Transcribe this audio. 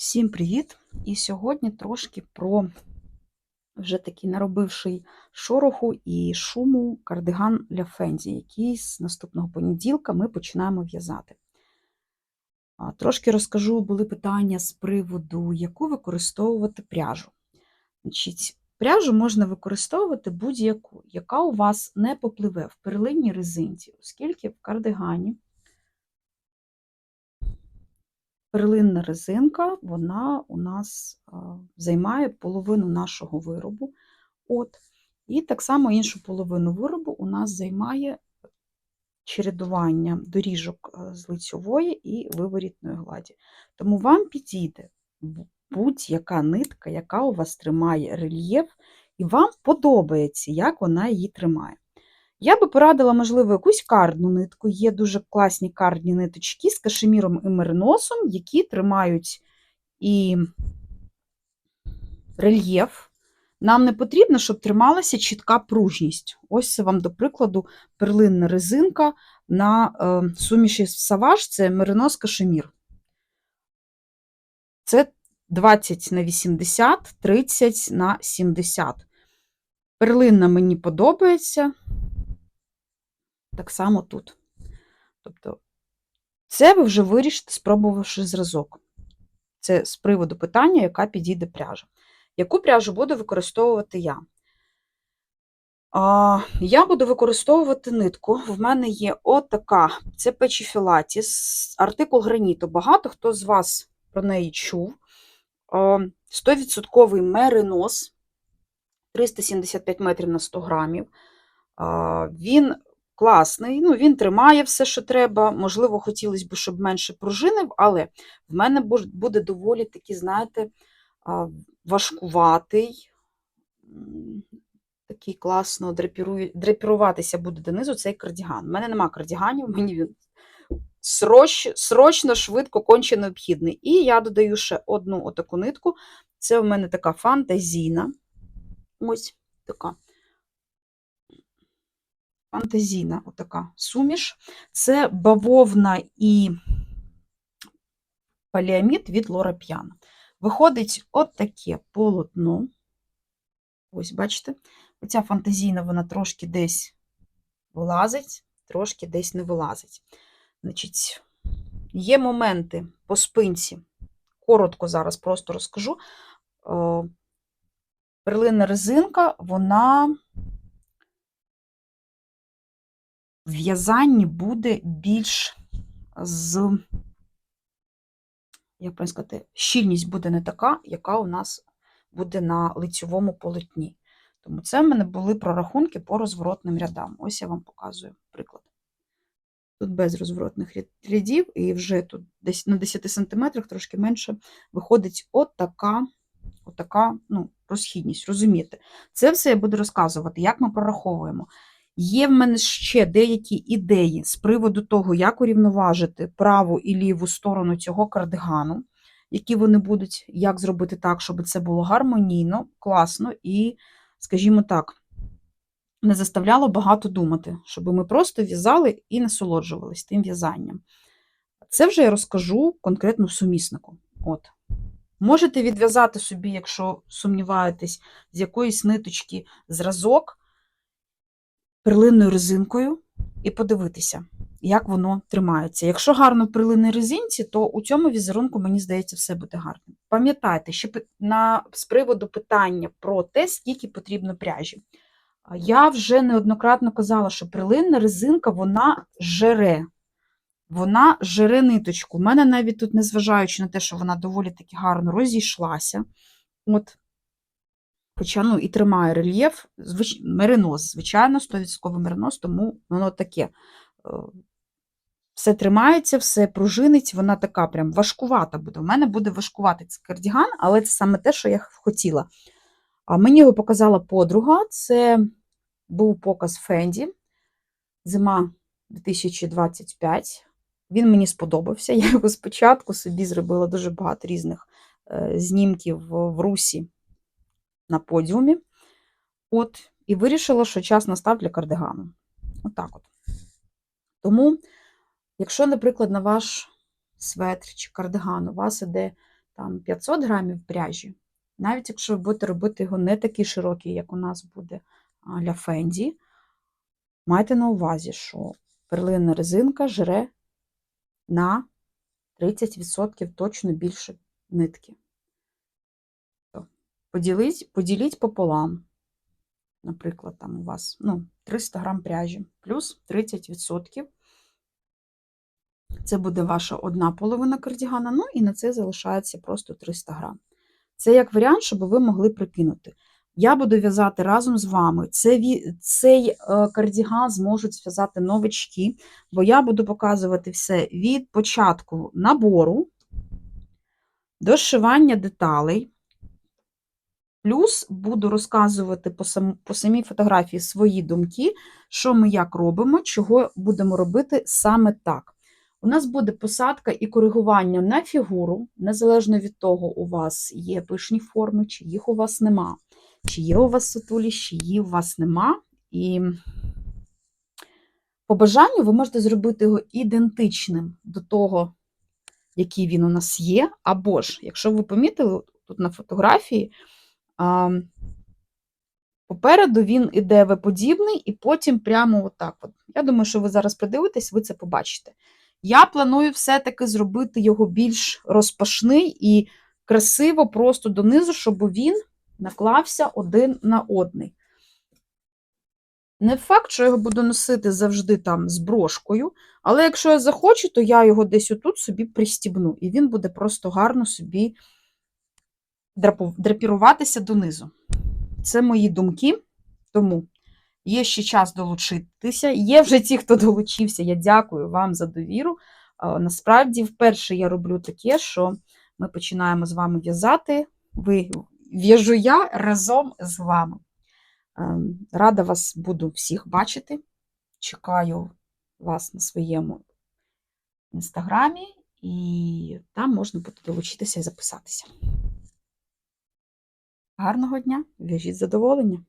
Всім привіт! І сьогодні трошки про вже такий наробивший шороху і шуму кардиган для Фензі, який з наступного понеділка ми починаємо в'язати. Трошки розкажу, були питання з приводу, яку використовувати пряжу. Значить, Пряжу можна використовувати будь-яку, яка у вас не попливе в перлинній резинці, оскільки в кардигані перлинна резинка, вона у нас займає половину нашого виробу. От. І так само іншу половину виробу у нас займає чередування доріжок з лицьової і виворітної гладі. Тому вам підійде будь-яка нитка, яка у вас тримає рельєф, і вам подобається, як вона її тримає. Я би порадила, можливо, якусь кардну нитку. Є дуже класні кардні ниточки з кашеміром і мериносом, які тримають і рельєф. Нам не потрібно, щоб трималася чітка пружність. Ось це вам, до прикладу, перлинна резинка на е, суміші саваж це меринос кашемір. Це 20 на 80, 30 на 70. Перлинна мені подобається. Так само тут. Тобто, це ви вже вирішите, спробувавши зразок. Це з приводу питання, яка підійде пряжа. Яку пряжу буду використовувати я? А, я буду використовувати нитку. В мене є отака, це печі філатіс, артикул граніту. Багато хто з вас про неї чув. 100% меринос, 375 метрів на 100 грамів. Він класний, ну, він тримає все, що треба. Можливо, хотілося б, щоб менше пружинив, але в мене буде доволі такий, знаєте, важкуватий, такий класно драпіруватися буде донизу цей кардіган. У мене нема кардіганів, мені він сроч, срочно, швидко, конче необхідний. І я додаю ще одну отаку нитку. Це в мене така фантазійна. Ось така фантазійна отака суміш. Це бавовна і поліамід від Лора П'яна. Виходить от таке полотно. Ось, бачите, оця фантазійна вона трошки десь вилазить, трошки десь не вилазить. Значить, є моменти по спинці, коротко зараз просто розкажу. Е, Перлинна резинка, вона в'язанні буде більш з, як правильно сказати, щільність буде не така, яка у нас буде на лицьовому полотні. Тому це в мене були прорахунки по розворотним рядам. Ось я вам показую приклад. Тут без розворотних рядів, і вже тут десь на 10 см трошки менше виходить отака, отака ну, розхідність. Розумієте? Це все я буду розказувати, як ми прораховуємо. Є в мене ще деякі ідеї з приводу того, як урівноважити праву і ліву сторону цього кардигану, які вони будуть, як зробити так, щоб це було гармонійно, класно і, скажімо так, не заставляло багато думати, щоб ми просто в'язали і насолоджувались тим в'язанням. Це вже я розкажу конкретно суміснику. От. Можете відв'язати собі, якщо сумніваєтесь, з якоїсь ниточки зразок перлинною резинкою і подивитися, як воно тримається. Якщо гарно перлинній резинці, то у цьому візерунку, мені здається, все буде гарно. Пам'ятайте, ще на, з приводу питання про те, скільки потрібно пряжі. Я вже неоднократно казала, що перлинна резинка, вона жере. Вона жере ниточку. У мене навіть тут, незважаючи на те, що вона доволі таки гарно розійшлася. От, Хоча ну, і тримає рельєф, звич... меринос, звичайно, 100% меринос, тому воно таке. е, Все тримається, все пружинить, вона така прям важкувата буде. У мене буде важкуватий цей кардіган, але це саме те, що я хотіла. А мені його показала подруга. Це був показ Фенді, зима 2025. Він мені сподобався. Я його спочатку собі зробила дуже багато різних е, знімків в русі на подіумі. От, і вирішила, що час настав для кардигану. Отак от. Тому, якщо, наприклад, на ваш светр чи кардиган у вас іде там 500 грамів пряжі, навіть якщо ви будете робити його не такий широкий, як у нас буде а, ля Фенді, майте на увазі, що перлинна резинка жре на 30% точно більше нитки. Поділіть, поділіть пополам. Наприклад, там у вас ну, 300 грам пряжі плюс 30%. Це буде ваша одна половина кардігана, ну і на це залишається просто 300 грам. Це як варіант, щоб ви могли прикинути. Я буду в'язати разом з вами. Цей, е, кардіган зможуть зв'язати новички, бо я буду показувати все від початку набору до зшивання деталей. Плюс буду розказувати по, сам, по самій фотографії свої думки, що ми як робимо, чого будемо робити саме так. У нас буде посадка і коригування на фігуру, незалежно від того, у вас є пишні форми, чи їх у вас нема, чи є у вас сутулі, чи її у вас нема. І по бажанню ви можете зробити його ідентичним до того, який він у нас є. Або ж, якщо ви помітили, тут на фотографії, попереду він іде V-подібний, і потім прямо отак. От. Я думаю, що ви зараз придивитесь, ви це побачите. Я планую все-таки зробити його більш розпашний і красиво просто донизу, щоб він наклався один на одний. Не факт, що я його буду носити завжди там з брошкою, але якщо я захочу, то я його десь отут собі пристібну, і він буде просто гарно собі драпіруватися донизу. Це мої думки, тому є ще час долучитися. Є вже ті, хто долучився. Я дякую вам за довіру. Насправді, вперше я роблю таке, що ми починаємо з вами в'язати. Ви в'яжу я разом з вами. Рада вас буду всіх бачити. Чекаю вас на своєму інстаграмі, і там можна буде долучитися і записатися. Гарного дня, в'яжіть задоволення!